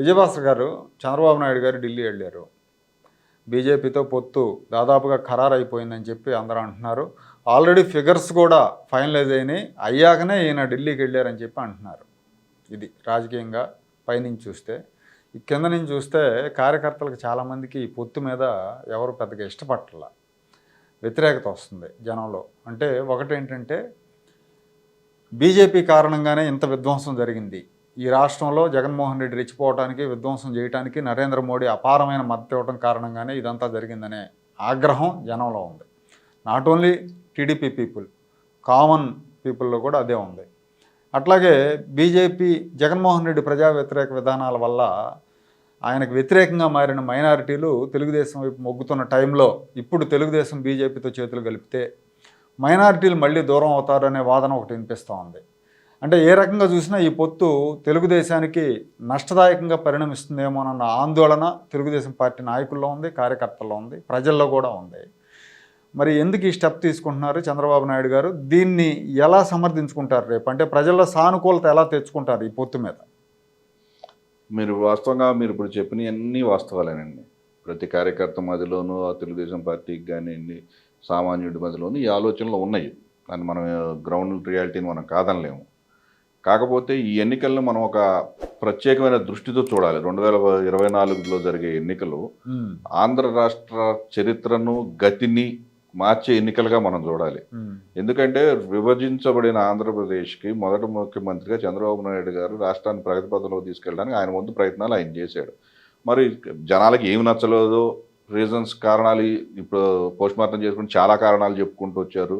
విజయభాస్కర్ గారు చంద్రబాబు నాయుడు గారు ఢిల్లీ వెళ్ళారు. బీజేపీతో పొత్తు దాదాపుగా ఖరారు అయిపోయిందని చెప్పి అందరూ అంటున్నారు. ఆల్రెడీ ఫిగర్స్ కూడా ఫైనలైజ్ అయినాయి. అయ్యాకనే ఈయన ఢిల్లీకి వెళ్ళారని చెప్పి అంటున్నారు. ఇది రాజకీయంగా పైనుంచి చూస్తే. కింద నుంచి చూస్తే కార్యకర్తలకు చాలామందికి ఈ పొత్తు మీద ఎవరు పెద్దగా ఇష్టపట్టాల వ్యతిరేకత వస్తుంది జనంలో. అంటే ఒకటేంటంటే బీజేపీ కారణంగానే ఇంత విధ్వంసం జరిగింది. ఈ రాష్ట్రంలో జగన్మోహన్ రెడ్డి రెచ్చిపోవడానికి విధ్వంసం చేయడానికి నరేంద్ర మోడీ అపారమైన మద్దతు ఇవ్వడం కారణంగానే ఇదంతా జరిగిందనే ఆగ్రహం జనంలో ఉంది. Not only TDP people common పీపుల్లో కూడా అదే ఉంది. అట్లాగే బీజేపీ జగన్మోహన్ రెడ్డి ప్రజా వ్యతిరేక విధానాల వల్ల ఆయనకు వ్యతిరేకంగా మారిన మైనారిటీలు తెలుగుదేశం వైపు మొగ్గుతున్న టైంలో ఇప్పుడు తెలుగుదేశం బీజేపీతో చేతులు కలిపితే మైనారిటీలు మళ్ళీ దూరం అవుతారనే వాదన ఒకటి వినిపిస్తూ ఉంది అంటే ఏ రకంగా చూసినా ఈ పొత్తు తెలుగుదేశానికి నష్టదాయకంగా పరిణమిస్తుందేమోనన్న ఆందోళన తెలుగుదేశం పార్టీ నాయకుల్లో ఉంది కార్యకర్తల్లో ఉంది ప్రజల్లో కూడా ఉంది. మరి ఎందుకు ఈ స్టెప్ తీసుకుంటున్నారు చంద్రబాబు నాయుడు గారు? దీన్ని ఎలా సమర్థించుకుంటారు రేపు? అంటే ప్రజల్లో సానుకూలత ఎలా తెచ్చుకుంటారు ఈ పొత్తు మీద? మీరు వాస్తవంగా మీరు ఇప్పుడు చెప్పిన అన్ని వాస్తవాలేనండి. ప్రతి కార్యకర్త మధ్యలోనూ ఆ తెలుగుదేశం పార్టీకి కానివ్వండి సామాన్యుడి మధ్యలోనూ ఈ ఆలోచనలు ఉన్నాయి. దాన్ని మనం గ్రౌండ్ రియాలిటీని మనం కాదనలేము. కాకపోతే ఈ ఎన్నికలను మనం ఒక ప్రత్యేకమైన దృష్టితో చూడాలి. రెండు వేల ఇరవై నాలుగులో జరిగే ఎన్నికలు ఆంధ్ర రాష్ట్ర చరిత్రను గతిని మార్చే ఎన్నికలుగా మనం చూడాలి. ఎందుకంటే విభజించబడిన ఆంధ్రప్రదేశ్కి మొదటి ముఖ్యమంత్రిగా చంద్రబాబు నాయుడు గారు రాష్ట్రాన్ని ప్రగతి పథంలోకి తీసుకెళ్ళడానికి ఆయన వంతు ప్రయత్నాలు ఆయన చేశాడు. మరి జనాలకి ఏమి నచ్చలేదో రీజన్స్ కారణాలు ఇప్పుడు పోస్ట్ మార్టం చేసుకుని చాలా కారణాలు చెప్పుకుంటూ వచ్చారు.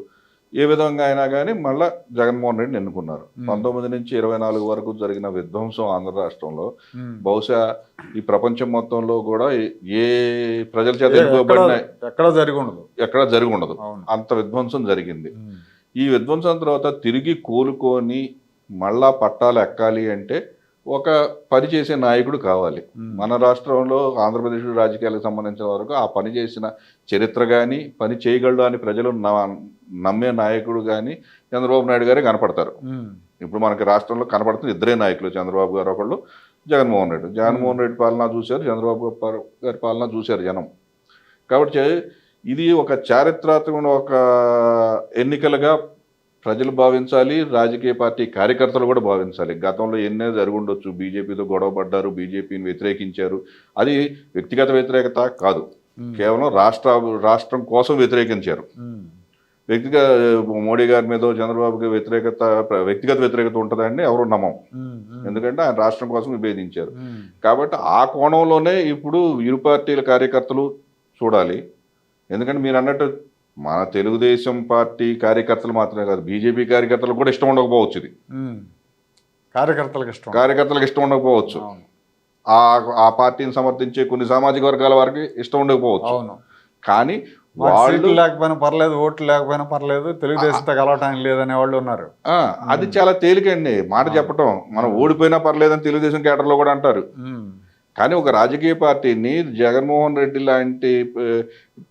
ఏ విధంగా అయినా కానీ మళ్ళా జగన్మోహన్ రెడ్డిని ఎన్నుకున్నారు. పంతొమ్మిది నుంచి ఇరవై నాలుగు వరకు జరిగిన విధ్వంసం ఆంధ్ర రాష్ట్రంలో. బహుశా ఈ ప్రపంచం మొత్తంలో కూడా ఏ- ప్రజల చేత ఎన్నుకోబడిన ఎక్కడ- జరిగి ఉండదు. ఎక్కడ జరిగి ఉండదు. అంత విధ్వంసం జరిగింది. ఈ విధ్వంసం తర్వాత తిరిగి కోలుకొని మళ్ళా పట్టాలు ఎక్కాలి అంటే ఒక పని చేసే నాయకుడు కావాలి. మన రాష్ట్రంలో ఆంధ్రప్రదేశ్ రాజకీయాలకు సంబంధించిన వరకు ఆ పని చేసిన చరిత్ర కానీ పని చేయగలడు అని ప్రజలు నమ్మే నాయకుడు కానీ చంద్రబాబు నాయుడు గారే కనపడతారు. ఇప్పుడు మనకి రాష్ట్రంలో కనపడుతుంది ఇద్దరే నాయకులు చంద్రబాబు గారు ఒకళ్ళు జగన్మోహన్ రెడ్డి. జగన్మోహన్ రెడ్డి పాలన చూశారు చంద్రబాబు గారి- పాలన చూశారు జనం. కాబట్టి ఇది ఒక చారిత్రాత్మక ఒక ఎన్నికలుగా ప్రజలు భావించాలి రాజకీయ పార్టీ కార్యకర్తలు కూడా భావించాలి. గతంలో ఎన్నే జరుగుండొచ్చు. బీజేపీతో గొడవ పడ్డారు బీజేపీని వ్యతిరేకించారు. అది వ్యక్తిగత వ్యతిరేకత కాదు. కేవలం రాష్ట్ర రాష్ట్రం కోసం వ్యతిరేకించారు. వ్యక్తిగత మోడీ గారి మీద చంద్రబాబుకి వ్యతిరేకత వ్యక్తిగత వ్యతిరేకత ఉంటుందండి ఎవరు నమ్మం. ఎందుకంటే ఆయన రాష్ట్రం కోసం విభేదించారు. కాబట్టి ఆ కోణంలోనే ఇప్పుడు ఇరు పార్టీల కార్యకర్తలు చూడాలి. ఎందుకంటే మీరు అన్నట్టు మన తెలుగుదేశం పార్టీ కార్యకర్తలు మాత్రమే కాదు బీజేపీ కార్యకర్తలు కూడా ఇష్టం ఉండకపోవచ్చు ఇది. కార్యకర్తలకు ఇష్టం. కార్యకర్తలకు ఇష్టం ఉండకపోవచ్చు. ఆ ఆ పార్టీని సమర్థించే కొన్ని సామాజిక వర్గాల వారికి ఇష్టం ఉండకపోవచ్చు. అవును. కానీ వాళ్ళు లేకపోయినా పర్లేదు ఓట్లు లేకపోయినా పర్లేదు తెలుగుదేశంతో కలవటానికి లేదనే వాళ్ళు ఉన్నారు. అది చాలా తేలికండి మాట చెప్పటం. మనం ఓడిపోయినా పర్లేదని తెలుగుదేశం కేటర్లో కూడా అంటారు. కానీ ఒక రాజకీయ పార్టీని జగన్మోహన్ రెడ్డి లాంటి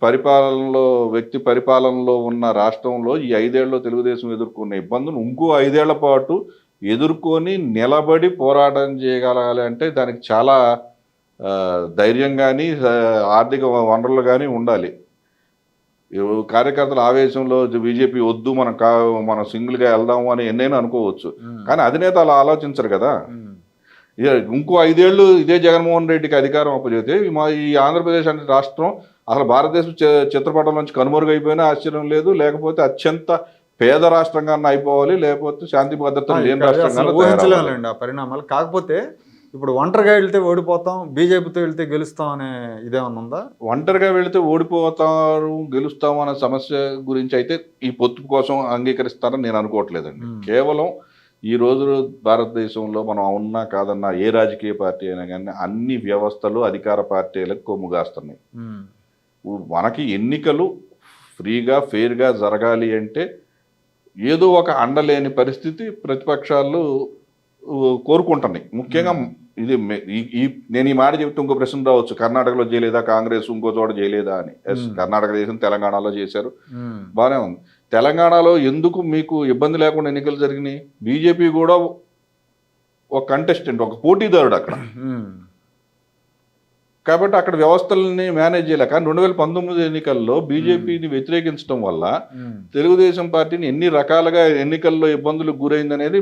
పరిపాలనలో వ్యక్తి పరిపాలనలో ఉన్న రాష్ట్రంలో ఈ ఐదేళ్ళలో తెలుగుదేశం ఎదుర్కొన్న ఇబ్బందులు ఇంకో ఐదేళ్ళ పాటు ఎదుర్కొని నిలబడి పోరాటం చేయగలగాలి అంటే దానికి చాలా ధైర్యం కానీ ఆర్థిక వనరులు కానీ ఉండాలి. కార్యకర్తల ఆవేశంలో బీజేపీ వద్దు మనం కా మనం సింగిల్గా వెళ్దాము అని ఎన్నైనా అనుకోవచ్చు. కానీ అధినేత అలా ఆలోచించరు కదా. ఇక ఐదేళ్ళు ఇదే జగన్మోహన్ రెడ్డికి అధికారం అప్పచెబితే మా ఈ ఆంధ్రప్రదేశ్ అనే రాష్ట్రం అసలు భారతదేశం చిత్రపటం నుంచి కనుమరుగైపోయినా ఆశ్చర్యం లేదు లేకపోతే అత్యంత పేద రాష్ట్రంగా అయిపోవాలి లేకపోతే శాంతి భద్రతలు లేని రాష్ట్రంగా ఆ పరిణామాలు. కాకపోతే ఇప్పుడు ఒంటరిగా వెళ్తే ఓడిపోతాం బీజేపీతో వెళ్తే గెలుస్తాం అనే ఇదేమన్నా ఉందా? ఒంటరిగా వెళితే ఓడిపోతారు గెలుస్తాం అనే సమస్య గురించి అయితే ఈ పొత్తు కోసం అంగీకరిస్తారని నేను అనుకోవట్లేదండి. కేవలం ఈ రోజు భారతదేశంలో మనం అవునా కాదన్నా ఏ రాజకీయ పార్టీ అయినా కానీ అన్ని వ్యవస్థలు అధికార పార్టీలకు కొమ్ముగాస్తున్నాయి. మనకి ఎన్నికలు ఫ్రీగా ఫెయిర్గా జరగాలి అంటే ఏదో ఒక అండలేని పరిస్థితి ప్రతిపక్షాలు కోరుకుంటున్నాయి. ముఖ్యంగా ఇది ఈ- నేను ఈ మాట చెప్తే ఇంకో ప్రశ్న రావచ్చు. కర్ణాటకలో చేయలేదా? కాంగ్రెస్ ఇంకో చోట చేయలేదా అని. ఎస్. కర్ణాటక దేశం తెలంగాణలో చేశారు. బాగానే ఉంది. తెలంగాణలో ఎందుకు మీకు ఇబ్బంది లేకుండా ఎన్నికలు జరిగినాయి? బీజేపీ కూడా ఒక కంటెస్టెంట్ ఒక పోటీదారుడు అక్కడ. కాబట్టి అక్కడ వ్యవస్థలని మేనేజ్ చేయలేక రెండు వేల పంతొమ్మిది ఎన్నికల్లో బీజేపీని వ్యతిరేకించడం వల్ల తెలుగుదేశం పార్టీని ఎన్ని రకాలుగా ఎన్నికల్లో ఇబ్బందులకు గురైంది అనేది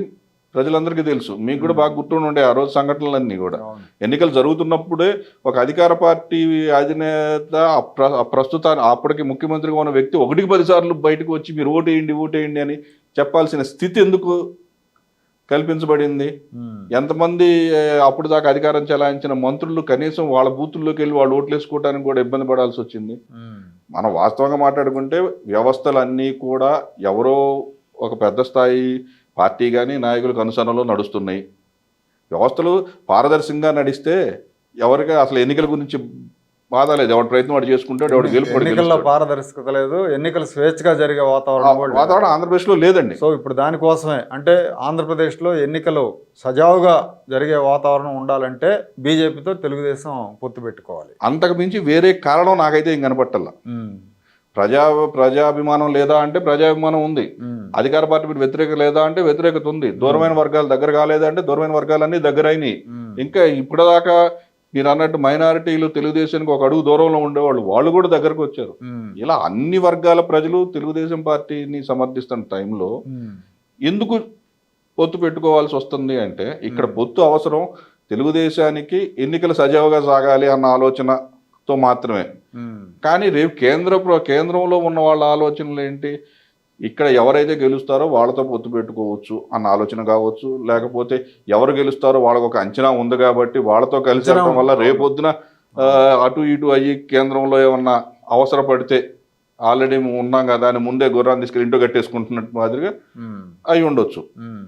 ప్రజలందరికీ తెలుసు. మీకు కూడా బాగా గుర్తుండి ఉండే ఆ రోజు సంఘటనలన్నీ కూడా. ఎన్నికలు జరుగుతున్నప్పుడే ఒక అధికార పార్టీ అధినేత ప్రస్తుత అప్పటికి ముఖ్యమంత్రిగా ఉన్న వ్యక్తి ఒకటికి పదిసార్లు బయటకు వచ్చి మీరు ఓటేయండి ఓటేయండి అని చెప్పాల్సిన స్థితి ఎందుకు కల్పించబడింది? ఎంతమంది అప్పుడు దాకా అధికారం చెలాయించిన మంత్రులు కనీసం వాళ్ళ బూతుల్లోకి వెళ్ళి వాళ్ళు ఓట్లు వేసుకోవడానికి కూడా ఇబ్బంది పడాల్సి వచ్చింది. మనం వాస్తవంగా మాట్లాడుకుంటే వ్యవస్థలన్నీ కూడా ఎవరో ఒక పెద్ద స్థాయి పార్టీ కానీ నాయకులకు అనుసరణలో నడుస్తున్నాయి. వ్యవస్థలు పారదర్శకంగా నడిస్తే ఎవరికి అసలు ఎన్నికల గురించి బాధ లేదు. ఎవరి ప్రయత్నం వాడు చేసుకుంటాడు ఎవడు గెలుపు ఎన్నికల్లో. పారదర్శకత లేదు. ఎన్నికలు స్వేచ్ఛగా జరిగే వాతావరణం. వాతావరణం ఆంధ్రప్రదేశ్లో లేదండి. సో ఇప్పుడు దానికోసమే అంటే ఆంధ్రప్రదేశ్లో ఎన్నికలు సజావుగా జరిగే వాతావరణం ఉండాలంటే బీజేపీతో తెలుగుదేశం పొత్తు పెట్టుకోవాలి. అంతకు మించి వేరే కారణం నాకైతే ఇంక కనపట్టల్లా. ఉమ్, ప్రజా ప్రజాభిమానం లేదా అంటే ప్రజాభిమానం ఉంది. అధికార పార్టీ మీద వ్యతిరేకత లేదా అంటే వ్యతిరేకత ఉంది దూరమైన వర్గాలు దగ్గర కాలేదా అంటే దూరమైన వర్గాలన్నీ దగ్గర అయినాయి ఉమ్, ఇంకా ఇప్పటిదాకా మీరు అన్నట్టు మైనారిటీలు తెలుగుదేశానికి ఒక అడుగు దూరంలో ఉండేవాళ్ళు వాళ్ళు కూడా దగ్గరకు వచ్చారు. ఇలా అన్ని వర్గాల ప్రజలు తెలుగుదేశం పార్టీని సమర్థిస్తున్న టైంలో ఎందుకు పొత్తు పెట్టుకోవాల్సి వస్తుంది అంటే ఇక్కడ పొత్తు అవసరం తెలుగుదేశానికి ఎన్నికలు సజావుగా సాగాలి అన్న ఆలోచనతో మాత్రమే. కానీ రేపు కేంద్ర కేంద్రంలో ఉన్న వాళ్ళ ఆలోచనలు ఏంటి? ఇక్కడ ఎవరైతే గెలుస్తారో వాళ్ళతో పొత్తు పెట్టుకోవచ్చు అన్న ఆలోచన కావచ్చు. లేకపోతే ఎవరు గెలుస్తారో వాళ్ళకు ఒక అంచనా ఉంది కాబట్టి వాళ్ళతో కలిసి వల్ల. రేపొద్దున అటు ఇటు అయ్యి కేంద్రంలో ఏమన్నా అవసరపడితే ఆల్రెడీ ఉన్నాం కదా అని ముందే గుర్రాన్ని తీసుకెళ్ళి ఇంటో కట్టేసుకుంటున్నట్టు మాదిరిగా అయి ఉండొచ్చు.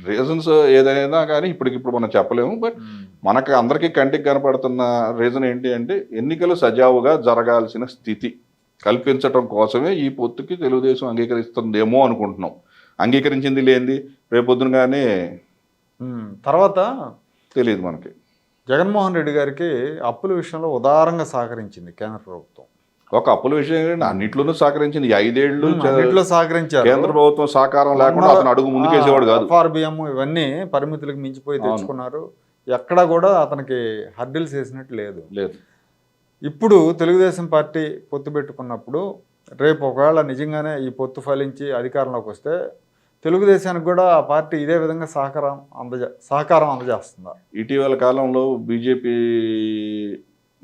రీజన్స్ ఏదైనా కానీ ఇప్పటికిప్పుడు మనం చెప్పలేము బట్ మనకు అందరికీ కంటికి కనపడుతున్న రీజన్ ఏంటి అంటే ఎన్నికలు సజావుగా జరగాల్సిన స్థితి కల్పించటం కోసమే ఈ పొత్తుకి తెలుగుదేశం అంగీకరిస్తుందేమో అనుకుంటున్నాం. అంగీకరించింది లేనిది రేపొద్దున కానీ ఉమ్. తర్వాత తెలియదు మనకి. జగన్మోహన్ రెడ్డి గారికి అప్పుల విషయంలో ఉదారంగా సహకరించింది కేంద్ర ప్రభుత్వం. ఒక అప్పుల విషయం అన్నిట్లోనూ సహకరించింది. ఈ ఐదేళ్ళు అన్నింటిలో సహకరించారు. కేంద్ర ప్రభుత్వం సహకారం లేకుండా అతను అడుగు ముందుకేసేవాడు కాదు. ఎఫ్ఆర్బిఎం ఇవన్నీ పరిమితులకు మించిపోయి. తెచ్చుకున్నారు. ఎక్కడా కూడా అతనికి హర్డిల్స్ వేసినట్టు లేదు. లేదు. ఇప్పుడు తెలుగుదేశం పార్టీ పొత్తు పెట్టుకున్నప్పుడు రేపు ఒకవేళ నిజంగానే ఈ పొత్తు ఫలించి అధికారంలోకి వస్తే తెలుగుదేశానికి కూడా ఆ పార్టీ ఇదే విధంగా సహకారం అందజే సహకారం అందజేస్తుందా? ఇటీవల కాలంలో బీజేపీ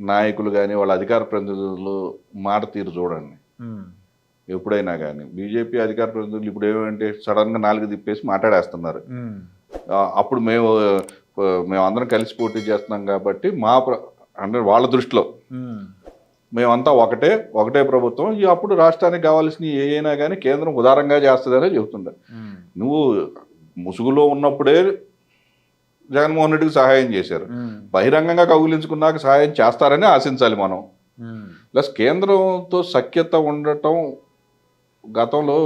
నాయకులు కానీ వాళ్ళ అధికార ప్రతినిధులు మాట తీరు చూడండి. ఎప్పుడైనా కానీ బీజేపీ అధికార ప్రతినిధులు ఇప్పుడు ఏమంటే సడన్గా నాలుగు తిప్పేసి మాట్లాడేస్తున్నారు. అప్పుడు మేము. ఆ, మేము అందరం కలిసి పోటీ చేస్తున్నాం కాబట్టి మా ప్ర- అంటే వాళ్ళ దృష్టిలో. మేమంతా ఒకటే ఒకటే ప్రభుత్వం. ఈ అప్పుడు రాష్ట్రానికి కావాల్సిన ఏ అయినా కానీ కేంద్రం ఉదారంగా చేస్తుందనే చెబుతుండే. నువ్వు ముసుగులో ఉన్నప్పుడే జగన్మోహన్ రెడ్డికి సహాయం చేశారు. బహిరంగంగా కౌగిలించుకున్నాక సహాయం చేస్తారని ఆశించాలి మనం. ప్లస్ కేంద్రంతో సఖ్యత ఉండటం గతంలో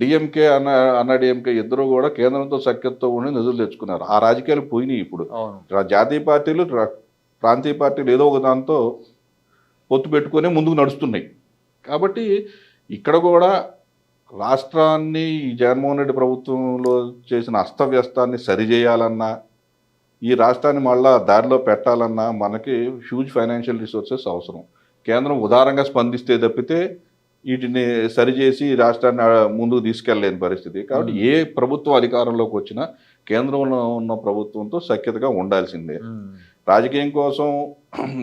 డిఎంకే అన్న అన్న డిఎంకే ఇద్దరు కూడా కేంద్రంతో సఖ్యతతో ఉండి నిధులు తెచ్చుకున్నారు. ఆ రాజకీయాలు పోయినాయి ఇప్పుడు. జాతీయ పార్టీలు ప్రాంతీయ పార్టీలు ఏదో ఒక దాంతో పొత్తు పెట్టుకొని ముందుకు నడుస్తున్నాయి. కాబట్టి ఇక్కడ కూడా రాష్ట్రాన్ని ఈ జగన్మోహన్ రెడ్డి ప్రభుత్వంలో చేసిన అస్తవ్యస్తాన్ని సరిచేయాలన్నా ఈ రాష్ట్రాన్ని మళ్ళా దారిలో పెట్టాలన్నా మనకి హ్యూజ్ ఫైనాన్షియల్ రిసోర్సెస్ అవసరం. కేంద్రం ఉదారంగా స్పందిస్తే తప్పితే వీటిని సరిచేసి రాష్ట్రాన్ని ముందుకు తీసుకెళ్ళలేని పరిస్థితి. కాబట్టి ఏ ప్రభుత్వం అధికారంలోకి వచ్చినా కేంద్రంలో ఉన్న ప్రభుత్వంతో సఖ్యతగా ఉండాల్సిందే. ఉమ్, రాజకీయం కోసం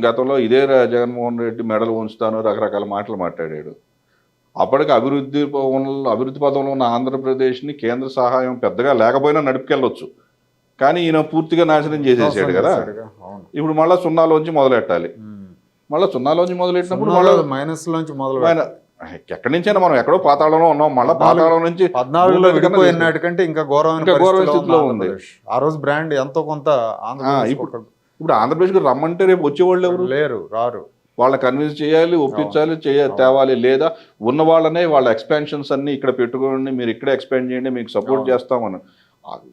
గతంలో ఇదే జగన్మోహన్ రెడ్డి మెడలు ఉంచుతాను రకరకాల మాటలు మాట్లాడాడు. అప్పటికి అభివృద్ధి పవనంలో అభివృద్ధి పదంలో ఉన్న ఆంధ్రప్రదేశ్ని కేంద్ర సహాయం పెద్దగా లేకపోయినా నడుపుకెళ్ళొచ్చు. కానీ ఈయన పూర్తిగా నాశనం చేసేసాడు కదా. ఇప్పుడు మళ్ళీ సున్నాలోంచి మొదలెట్టాలి. మళ్ళీ సున్నాలోంచి మొదలెట్టినప్పుడు మళ్ళీ మైనస్ లోంచి మొదలు ఎక్కడి నుంచైనా మనం ఎక్కడో పాతాళంలో ఉన్నాం మళ్ళీ పాతాళం నుంచి పద్నాలుగులో ఇంకా ఘోరమైన ఘోరమైన పరిస్థితిలో స్థితిలో ఉంది. ఆ రోజు బ్రాండ్ ఎంతో కొంత ఇప్పుడు- ఇప్పుడు ఆంధ్రప్రదేశ్కి రమ్మంటే రేపు వచ్చేవాళ్ళు ఎవరు? లేరు రారు. వాళ్ళని కన్విన్స్ చేయాలి ఒప్పించాలి చేయ తేవాలి లేదా ఉన్న వాళ్ళనే వాళ్ళ ఎక్స్పాన్షన్స్ అన్ని ఇక్కడ పెట్టుకోండి మీరు ఇక్కడే ఎక్స్పాండ్ చేయండి మీకు సపోర్ట్. చేస్తామని.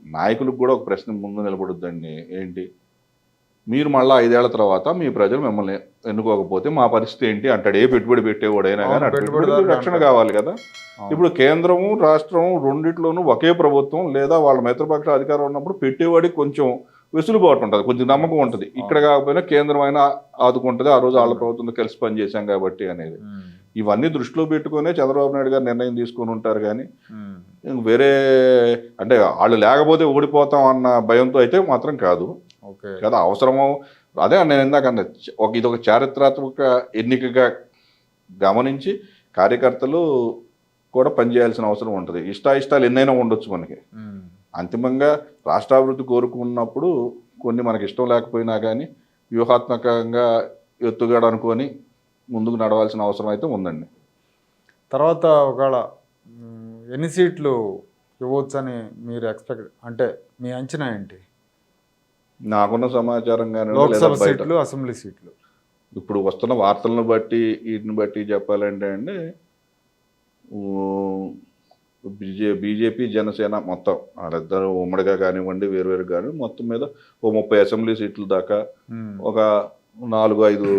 నాయకులకు కూడా ఒక ప్రశ్న ముందు నిలబడుద్దండి. ఏంటి? మీరు మళ్ళీ ఐదేళ్ళ తర్వాత మీ ప్రజలు మిమ్మల్ని ఎన్నుకోకపోతే మా పరిస్థితి ఏంటి? అంటాడు. ఏ పెట్టుబడి పెట్టేవాడైనా కానీ పెట్టుబడికి రక్షణ. కావాలి కదా. ఇప్పుడు కేంద్రము రాష్ట్రము రెండిట్లోనూ ఒకే ప్రభుత్వం లేదా వాళ్ళ మిత్రపక్ష అధికారం ఉన్నప్పుడు పెట్టేవాడికి కొంచెం వెసులుబాటు ఉంటుంది కొంచెం నమ్మకం ఉంటుంది. ఇక్కడ కాకపోయినా కేంద్రం అయినా ఆదుకుంటుంది ఆ రోజు వాళ్ళ ప్రభుత్వంతో కలిసి పనిచేశాం కాబట్టి అనేది. ఇవన్నీ దృష్టిలో పెట్టుకునే చంద్రబాబు నాయుడు గారు నిర్ణయం తీసుకొని ఉంటారు కానీ వేరే అంటే వాళ్ళు లేకపోతే ఓడిపోతాం అన్న భయంతో అయితే మాత్రం కాదు. కదా అవసరమో అదే నేను ఇందాక అన్న ఒక ఇది ఒక చారిత్రాత్మక ఎన్నికగా గమనించి కార్యకర్తలు కూడా పనిచేయాల్సిన అవసరం ఉంటుంది. ఇష్టాయిష్టాలు ఎన్నైనా ఉండొచ్చు మనకి. అంతిమంగా రాష్ట్రాభివృద్ధి కోరుకున్నప్పుడు కొన్ని మనకి ఇష్టం లేకపోయినా కానీ వ్యూహాత్మకంగా ఎత్తుగడ అనుకొని ముందుకు నడవాల్సిన అవసరం అయితే ఉందండి. తర్వాత ఒకవేళ ఎన్ని సీట్లు ఇవ్వచ్చని మీరు ఎక్స్పెక్ట్ అంటే మీ అంచనా ఏంటి? నాకున్న సమాచారం కానీ లోక్సభ సీట్లు అసెంబ్లీ సీట్లు. ఇప్పుడు వస్తున్న వార్తలను బట్టి వీటిని బట్టి చెప్పాలంటే అండి బీజే బీజేపీ జనసేన మొత్తం. వాళ్ళిద్దరు ఉమ్మడిగా కానివ్వండి వేరువేరు కానివ్వండి మొత్తం మీద ఓ ముప్పై అసెంబ్లీ సీట్ల దాకా ఒక నాలుగు ఐదు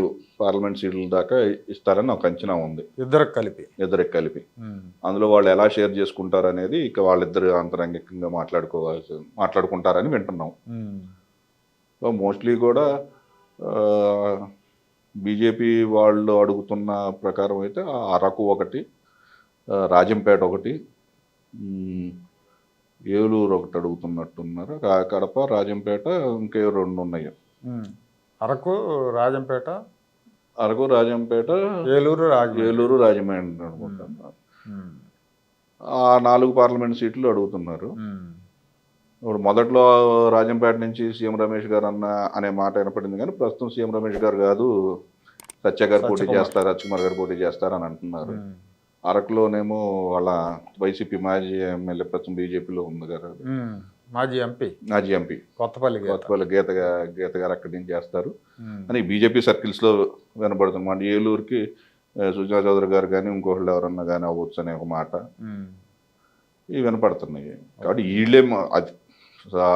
పార్లమెంట్ సీట్ల దాకా ఇస్తారని ఒక అంచనా ఉంది. ఇద్దరికి కలిపి. ఇద్దరికి కలిపి. అందులో వాళ్ళు ఎలా షేర్ చేసుకుంటారు అనేది ఇక వాళ్ళిద్దరు అంతరంగికంగా మాట్లాడుకోవాల్సి మాట్లాడుకుంటారని వింటున్నాం. సో మోస్ట్లీ కూడా బీజేపీ వాళ్ళు అడుగుతున్న ప్రకారం అయితే అరకు ఒకటి రాజంపేట ఒకటి ఏలూరు ఒకటి అడుగుతున్నట్టున్నారు. కడప రాజంపేట ఇంకే రెండు ఉన్నాయి. అరకు రాజంపేట? అరకు రాజంపేట ఏలూరు ఏలూరు రాజమండ్రి అనుకుంటున్నారు ఆ నాలుగు పార్లమెంట్ సీట్లు అడుగుతున్నారు. ఇప్పుడు మొదట్లో రాజంపేట నుంచి సీఎం రమేష్ గారు అన్న అనే మాట వినపడింది కానీ ప్రస్తుతం సీఎం రమేష్ గారు కాదు. సత్య గారు పోటీ సత్యకుమార్. చేస్తారు అచ్చుకుమార్ గారు పోటీ చేస్తారు అని అంటున్నారు. అరకులోనేమో వాళ్ళ వైసీపీ మాజీ ఎమ్మెల్యే ప్రస్తుతం బీజేపీలో ఉంది గారు మాజీ ఎంపీ. మాజీ ఎంపీ. కొత్తపల్లి. కొత్తపల్లి గీత గీత గారు అక్కడి నుంచి చేస్తారు. అని బీజేపీ సర్కిల్స్లో వినబడుతుంది మాట. ఏలూరుకి సుజనా చౌదరి గారు కానీ ఇంకొకళ్ళు ఎవరన్నా కానీ అవ్వచ్చు అనే ఒక మాట. ఇవి వినపడుతున్నాయి. కాబట్టి వీళ్ళే అది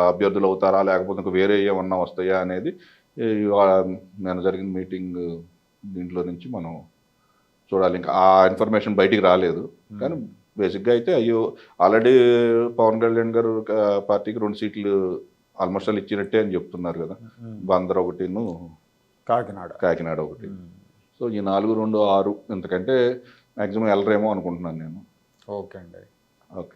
అభ్యర్థులు అవుతారా లేకపోతే ఇంకా వేరే ఏమన్నా వస్తాయా అనేది నేను జరిగిన మీటింగ్ దీంట్లో నుంచి మనం చూడాలి. ఇంకా ఆ ఇన్ఫర్మేషన్ బయటికి రాలేదు. కానీ బేసిక్గా అయితే అయ్యో ఆల్రెడీ పవన్ కళ్యాణ్ గారు పార్టీకి రెండు సీట్లు ఆల్మోస్ట్ ఆల్ ఇచ్చినట్టే అని చెప్తున్నారు కదా. బందర్ ఒకటిను కాకినాడ. కాకినాడ ఒకటి. సో ఈ నాలుగు రెండు ఆరు ఇంతకంటే మ్యాక్సిమం వెళ్ళరేమో అనుకుంటున్నాను నేను. ఓకే అండి. ఓకే.